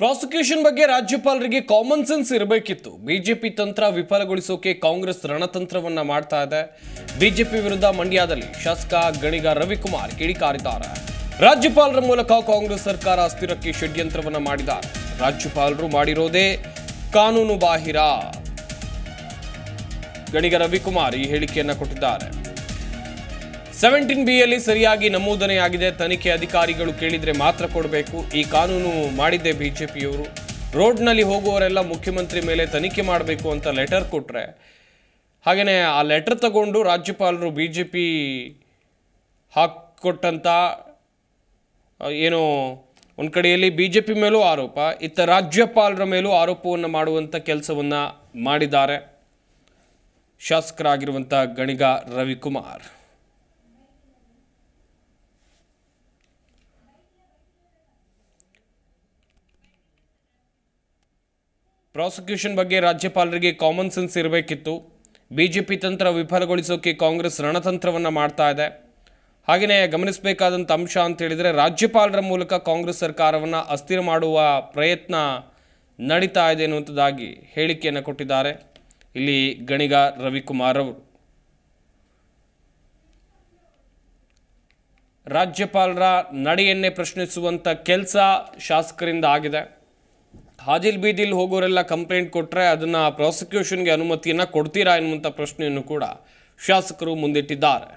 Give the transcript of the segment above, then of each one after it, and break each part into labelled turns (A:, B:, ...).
A: Prosecution ಬಗ್ಗೆ ರಾಜ್ಯಪಾಲರಿಗೆ common sense ಇರಬೇಕಿತ್ತು. BJP ತಂತ್ರ ವಿಫಲಗೊಳಿಸೋಕೆ ಕಾಂಗ್ರೆಸ್ ರಣತಂತ್ರವನ್ನ ಮಾಡ್ತಾ ಇದೆ. ಬಿಜೆಪಿ ವಿರುದ್ಧ ಮಂಡ್ಯದಲ್ಲಿ ಶಾಸಕ ಗಣಿಗ ರವಿಕುಮಾರ್ ಕಿಡಿಕಾರಿದ್ದಾರೆ. ರಾಜ್ಯಪಾಲರ ಮೂಲಕ ಕಾಂಗ್ರೆಸ್ ಸರ್ಕಾರ ಅಸ್ಥಿರಕ್ಕೆ ಷಡ್ಯಂತ್ರವನ್ನ ಮಾಡಿದ್ದಾರೆ. ರಾಜ್ಯಪಾಲರು ಮಾಡಿರೋದೇ ಕಾನೂನು ಬಾಹಿರ. ಗಣಿಗ ರವಿಕುಮಾರ್ ಈ ಹೇಳಿಕೆಯನ್ನ ಕೊಟ್ಟಿದ್ದಾರೆ. ಸೆವೆಂಟೀನ್ ಬಿ ಯಲ್ಲಿ ಸರಿಯಾಗಿ ನಮೂದನೆಯಾಗಿದೆ. ತನಿಖೆ ಅಧಿಕಾರಿಗಳು ಕೇಳಿದ್ರೆ ಮಾತ್ರ ಕೊಡಬೇಕು. ಈ ಕಾನೂನು ಮಾಡಿದ್ದೆ ಬಿಜೆಪಿಯವರು. ರೋಡ್ನಲ್ಲಿ ಹೋಗುವವರೆಲ್ಲ ಮುಖ್ಯಮಂತ್ರಿ ಮೇಲೆ ತನಿಖೆ ಮಾಡಬೇಕು ಅಂತ ಲೆಟರ್ ಕೊಟ್ಟರೆ ಹಾಗೆಯೇ ಆ ಲೆಟರ್ ತಗೊಂಡು ರಾಜ್ಯಪಾಲರು ಬಿ ಜೆ ಪಿ ಹಾಕ್ಕೊಟ್ಟಂಥ ಏನು ಒಂದು ಕಡೆಯಲ್ಲಿ ಬಿ ಜೆ ಪಿ ಮೇಲೂ ಆರೋಪ, ಇತ್ತ ರಾಜ್ಯಪಾಲರ ಮೇಲೂ ಆರೋಪವನ್ನು ಮಾಡುವಂಥ ಕೆಲಸವನ್ನು ಮಾಡಿದ್ದಾರೆ. ಶಾಸಕರಾಗಿರುವಂಥ ಗಣಿಗ ರವಿಕುಮಾರ್. ಪ್ರಾಸಿಕ್ಯೂಷನ್ ಬಗ್ಗೆ ರಾಜ್ಯಪಾಲರಿಗೆ ಕಾಮನ್ ಸೆನ್ಸ್ ಇರಬೇಕಿತ್ತು. ಬಿಜೆಪಿ ತಂತ್ರ ವಿಫಲಗೊಳಿಸೋಕೆ ಕಾಂಗ್ರೆಸ್ ರಣತಂತ್ರವನ್ನು ಮಾಡ್ತಾ ಇದೆ. ಹಾಗೆಯೇ ಗಮನಿಸಬೇಕಾದಂಥ ಅಂಶ ಅಂತ ಹೇಳಿದರೆ ರಾಜ್ಯಪಾಲರ ಮೂಲಕ ಕಾಂಗ್ರೆಸ್ ಸರ್ಕಾರವನ್ನು ಅಸ್ಥಿರ ಮಾಡುವ ಪ್ರಯತ್ನ ನಡೀತಾ ಇದೆ ಅನ್ನುವಂಥದ್ದಾಗಿ ಹೇಳಿಕೆಯನ್ನು ಕೊಟ್ಟಿದ್ದಾರೆ. ಇಲ್ಲಿ ಗಣಿಗ ರವಿಕುಮಾರ್ ಅವರು. ರಾಜ್ಯಪಾಲರ ನಡೆಯನ್ನೇ ಪ್ರಶ್ನಿಸುವಂಥ ಕೆಲಸ ಶಾಸಕರಿಂದ ಆಗಿದೆ. ಹಾದಿಲ್ ಬೀದಿಲ್ ಹೋಗೋರೆಲ್ಲ ಕಂಪ್ಲೇಂಟ್ ಕೊಟ್ಟರೆ ಅದನ್ನು ಪ್ರಾಸಿಕ್ಯೂಷನ್ಗೆ ಅನುಮತಿಯನ್ನು ಕೊಡ್ತೀರಾ ಎನ್ನುವಂಥ ಪ್ರಶ್ನೆಯನ್ನು ಕೂಡ ಶಾಸಕರು ಮುಂದಿಟ್ಟಿದ್ದಾರೆ.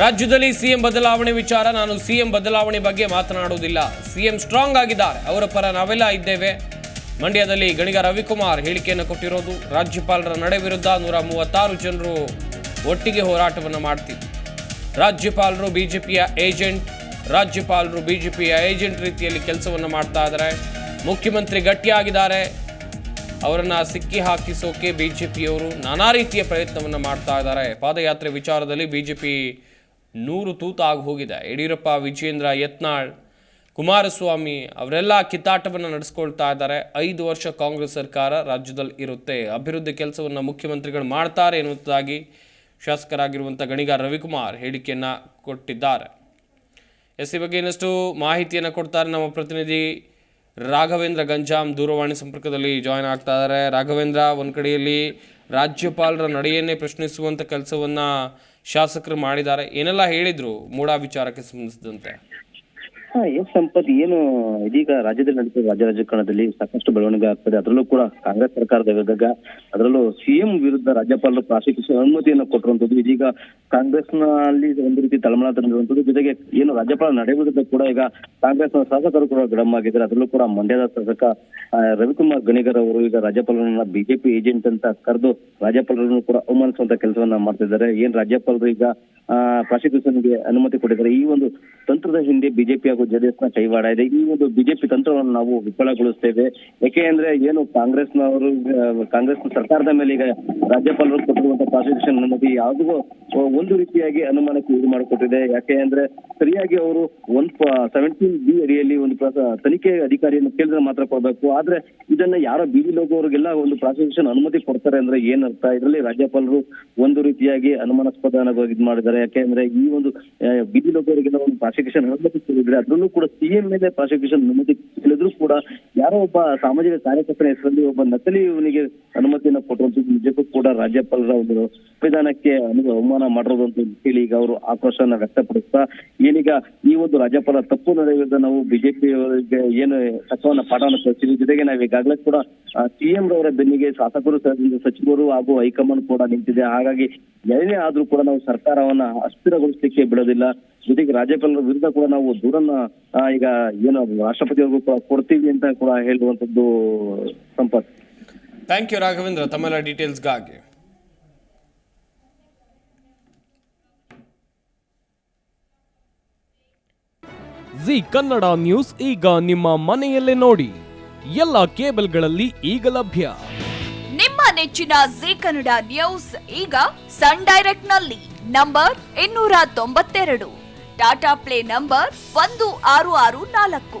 A: ರಾಜ್ಯದಲ್ಲಿ ಸಿಎಂ ಬದಲಾವಣೆ ವಿಚಾರ, ನಾನು ಸಿಎಂ ಬದಲಾವಣೆ ಬಗ್ಗೆ ಮಾತನಾಡುವುದಿಲ್ಲ. ಸಿಎಂ ಸ್ಟ್ರಾಂಗ್ ಆಗಿದ್ದಾರೆ, ಅವರ ಪರ ನಾವೆಲ್ಲ ಇದ್ದೇವೆ. ಮಂಡ್ಯದಲ್ಲಿ ಗಣಿಗ ರವಿಕುಮಾರ್ ಹೇಳಿಕೆಯನ್ನು ಕೊಟ್ಟಿರೋದು, ರಾಜ್ಯಪಾಲರ ನಡೆ ವಿರುದ್ಧ ನೂರ ಮೂವತ್ತಾರು ಜನರು ಒಟ್ಟಿಗೆ ಹೋರಾಟವನ್ನು ಮಾಡ್ತಿದ್ರು. ರಾಜ್ಯಪಾಲರು ಪಿಯ ಏಜೆಂಟ್, ರಾಜ್ಯಪಾಲರು ಪಿಯ ಏಜೆಂಟ್ ರೀತಿಯಲ್ಲಿ ಕೆಲಸವನ್ನು ಮಾಡ್ತಾ ಇದ್ದಾರೆ. ಮುಖ್ಯಮಂತ್ರಿ ಗಟ್ಟಿಯಾಗಿದ್ದಾರೆ. ಅವರನ್ನು ಸಿಕ್ಕಿ ಹಾಕಿಸೋಕೆ ಬಿ ಜೆ ಪಿಯವರು ನಾನಾ ರೀತಿಯ ಪ್ರಯತ್ನವನ್ನು ಮಾಡ್ತಾ ಇದ್ದಾರೆ. ಪಾದಯಾತ್ರೆ ವಿಚಾರದಲ್ಲಿ ಬಿ ಜೆ ಪಿ ನೂರು ತೂತಾಗಿ ಹೋಗಿದೆ. ಯಡಿಯೂರಪ್ಪ ವಿಜೇಂದ್ರ ಯತ್ನಾಳ್, ಕುಮಾರಸ್ವಾಮಿ ಅವರೆಲ್ಲ ಕಿತ್ತಾಟವನ್ನು ನಡೆಸ್ಕೊಳ್ತಾ ಇದ್ದಾರೆ. ಐದು ವರ್ಷ ಕಾಂಗ್ರೆಸ್ ಸರ್ಕಾರ ರಾಜ್ಯದಲ್ಲಿ ಇರುತ್ತೆ. ಅಭಿವೃದ್ಧಿ ಕೆಲಸವನ್ನು ಮುಖ್ಯಮಂತ್ರಿಗಳು ಮಾಡ್ತಾರೆ ಎನ್ನುವುದಾಗಿ ಶಾಸಕರಾಗಿರುವಂಥ ಗಣಿಗಾರ ರವಿಕುಮಾರ್ ಹೇಳಿಕೆಯನ್ನು ಕೊಟ್ಟಿದ್ದಾರೆ. ಎಸ್ ಈ ಬಗ್ಗೆ ಇನ್ನಷ್ಟು ಮಾಹಿತಿಯನ್ನು ಕೊಡ್ತಾರೆ ನಮ್ಮ ಪ್ರತಿನಿಧಿ ರಾಘವೇಂದ್ರ ಗಂಜಾಮ್ ದೂರವಾಣಿ ಸಂಪರ್ಕದಲ್ಲಿ ಜಾಯ್ನ್ ಆಗ್ತಾ ಇದ್ದಾರೆ. ರಾಘವೇಂದ್ರ, ಒಂದು ಕಡೆಯಲ್ಲಿ ರಾಜ್ಯಪಾಲರ ನಡೆಯನ್ನೇ ಪ್ರಶ್ನಿಸುವಂಥ ಕೆಲಸವನ್ನು ಶಾಸಕರು ಮಾಡಿದ್ದಾರೆ. ಏನೆಲ್ಲ ಹೇಳಿದರು ಮೂಡಾ ವಿಚಾರಕ್ಕೆ ಸಂಬಂಧಿಸಿದಂತೆ?
B: ಎಸ್ ಸಂಪತ್ ಏನು ಇದೀಗ ರಾಜ್ಯದಲ್ಲಿ ನಡೆಸಿದ ರಾಜ್ಯ ರಾಜಕಾರಣದಲ್ಲಿ ಸಾಕಷ್ಟು ಬೆಳವಣಿಗೆ ಆಗ್ತದೆ. ಅದರಲ್ಲೂ ಕೂಡ ಕಾಂಗ್ರೆಸ್ ಸರ್ಕಾರದ ವಿರುದ್ಧ, ಅದರಲ್ಲೂ ಸಿಎಂ ವಿರುದ್ಧ ರಾಜ್ಯಪಾಲರು ಪ್ರಾಸಿಕ್ಯೂಷನ್ ಅನುಮತಿಯನ್ನು ಕೊಟ್ಟಿರುವಂತದ್ದು ಇದೀಗ ಕಾಂಗ್ರೆಸ್ನಲ್ಲಿ ಒಂದು ರೀತಿ ತಳಮಳ ತಂದಿರುವಂತದ್ದು ಜೊತೆಗೆ ಏನು ರಾಜ್ಯಪಾಲ ನಡೆ ವಿರುದ್ಧ ಕೂಡ ಈಗ ಕಾಂಗ್ರೆಸ್ನ ಶಾಸಕರು ಕೂಡ ಗಡಮಾಗಿದ್ದಾರೆ ಅದರಲ್ಲೂ ಕೂಡ ಮಂಡ್ಯದ ಶಾಸಕ ರವಿಕುಮಾರ್ ಗಣಿಗರ್ ಅವರು ಈಗ ರಾಜ್ಯಪಾಲರನ್ನ ಬಿಜೆಪಿ ಏಜೆಂಟ್ ಅಂತ ಕರೆದು ರಾಜ್ಯಪಾಲರನ್ನು ಕೂಡ ಅವಮಾನಿಸುವಂತ ಕೆಲಸವನ್ನ ಮಾಡ್ತಿದ್ದಾರೆ. ಏನ್ ರಾಜ್ಯಪಾಲರು ಈಗ ಪ್ರಾಸಿಕ್ಯೂಷನ್ಗೆ ಅನುಮತಿ ಕೊಟ್ಟಿದ್ದಾರೆ. ಈ ಒಂದು ತಂತ್ರದ ಹಿಂದೆ ಬಿಜೆಪಿ ಹಾಗೂ ಜೆಡಿಎಸ್ನ ಕೈವಾಡ ಇದೆ. ಈ ಒಂದು ಬಿಜೆಪಿ ತಂತ್ರವನ್ನು ನಾವು ವಿಫಲಗೊಳಿಸ್ತೇವೆ. ಯಾಕೆ ಅಂದ್ರೆ ಏನು ಕಾಂಗ್ರೆಸ್ನವರು ಕಾಂಗ್ರೆಸ್ ಸರ್ಕಾರದ ಮೇಲೆ ಈಗ ರಾಜ್ಯಪಾಲರು ಕೊಟ್ಟಿರುವಂತಹ ಪ್ರಾಸಿಕ್ಯೂಷನ್ ಅನುಮತಿ ಯಾವುದೋ ಒಂದು ರೀತಿಯಾಗಿ ಅನುಮಾನಕ್ಕೆ ಇದು ಮಾಡಿಕೊಟ್ಟಿದೆ. ಯಾಕೆ ಅಂದ್ರೆ ಸರಿಯಾಗಿ ಅವರು ಒನ್ ಸೆವೆಂಟೀನ್ ಬಿ ಅಡಿಯಲ್ಲಿ ಒಂದು ತನಿಖೆ ಅಧಿಕಾರಿಯನ್ನು ಕೇಳಿದ್ರೆ ಮಾತ್ರ ಕೊಡಬೇಕು. ಆದ್ರೆ ಇದನ್ನ ಯಾರೋ ಬೀದಿ ಲೋಕವರಿಗೆಲ್ಲ ಒಂದು ಪ್ರಾಸಿಕ್ಯೂಷನ್ ಅನುಮತಿ ಕೊಡ್ತಾರೆ ಅಂದ್ರೆ ಏನರ್ಥ ಇದರಲ್ಲಿ ರಾಜ್ಯಪಾಲರು ಒಂದು ರೀತಿಯಾಗಿ ಅನುಮಾನಾಸ್ಪದ ಇದು ಮಾಡಿದ್ದಾರೆ. ಯಾಕೆ ಅಂದ್ರೆ ಈ ಒಂದು ಬೀದಿ ಲೋಕವರಿಗೆಲ್ಲ ಒಂದು ಪ್ರಾಸಿಕ್ಯೂಷನ್ ಅನುಮತಿ ಕೇಳಿದ್ರೆ ಅದರಲ್ಲೂ ಕೂಡ ಸಿಎಂ ಮೇಲೆ ಪ್ರಾಸಿಕ್ಯೂಷನ್ ಅನುಮತಿ ಕೇಳಿದ್ರು ಕೂಡ ಯಾರೋ ಒಬ್ಬ ಸಾಮಾಜಿಕ ಕಾರ್ಯಕರ್ತರ ಹೆಸರಲ್ಲಿ ಒಬ್ಬ ನಕಲಿ ಇವನಿಗೆ ಅನುಮತಿಯನ್ನು ಕೊಟ್ಟಿರುವಂತದ್ದು ನಿಜಕ್ಕೂ ಕೂಡ ರಾಜ್ಯಪಾಲರ ಒಂದು ಸಂವಿಧಾನಕ್ಕೆ ಅವಮಾನ ಮಾಡಿರೋದು ಅಂತ ಹೇಳಿ ಈಗ ಅವರು ಆಕ್ರೋಶನ ವ್ಯಕ್ತಪಡಿಸ್ತಾ, ಏನೀಗ ಈ ಒಂದು ರಾಜ್ಯಪಾಲ ತಪ್ಪು ನಡೆಯುವುದ ನಾವು ಬಿಜೆಪಿ ಏನು ತತ್ವವನ್ನ ಪಾಠವನ್ನು ಕಲಿಸಿದ್ವಿ ಜೊತೆಗೆ ನಾವು ಈಗಾಗಲೇ ಕೂಡ ಸಿಎಂ ರವರ ಬೆನ್ನಿಗೆ ಶಾಸಕರು ಸಚಿವರು ಹಾಗೂ ಹೈಕಮಾಂಡ್ ಕೂಡ ನಿಂತಿದೆ. ಹಾಗಾಗಿ ಏನೇ ಆದ್ರೂ ಕೂಡ ನಾವು ಸರ್ಕಾರವನ್ನ ಅಸ್ಥಿರಗೊಳಿಸಲಿಕ್ಕೆ ಬಿಡೋದಿಲ್ಲ. ಜೊತೆಗೆ ರಾಜ್ಯಪಾಲರ ವಿರುದ್ಧ ಕೂಡ ನಾವು ದೂರನ್ನ ಈಗ ಏನು ರಾಷ್ಟ್ರಪತಿಯವರಿಗೂ ಕೂಡ ಕೊಡ್ತೀವಿ ಅಂತ ಕೂಡ ಹೇಳುವಂತದ್ದು ಸಂಪತ್
A: ಥ್ಯಾಂಕ್ ಯು ರಾಘವೇಂದ್ರ ತಮ್ಮೆಲ್ಲ ಡೀಟೇಲ್ಸ್ಗಾಗಿ
C: ಜಿ ಕನ್ನಡ ನ್ಯೂಸ್ ಈಗ ನಿಮ್ಮ ಮನೆಯಲ್ಲೇ ನೋಡಿ. ಎಲ್ಲ ಕೇಬಲ್ಗಳಲ್ಲಿ ಈಗ ಲಭ್ಯ.
D: ನಿಮ್ಮ ನೆಚ್ಚಿನ ಜಿ ಕನ್ನಡ ನ್ಯೂಸ್ ಈಗ ಸನ್ ಡೈರೆಕ್ಟ್ನಲ್ಲಿ ನಂಬರ್ ಇನ್ನೂರ ತೊಂಬತ್ತೆರಡು. ಟಾಟಾ ಪ್ಲೇ ನಂಬರ್ ಒಂದು ಆರು ಆರು ನಾಲ್ಕು.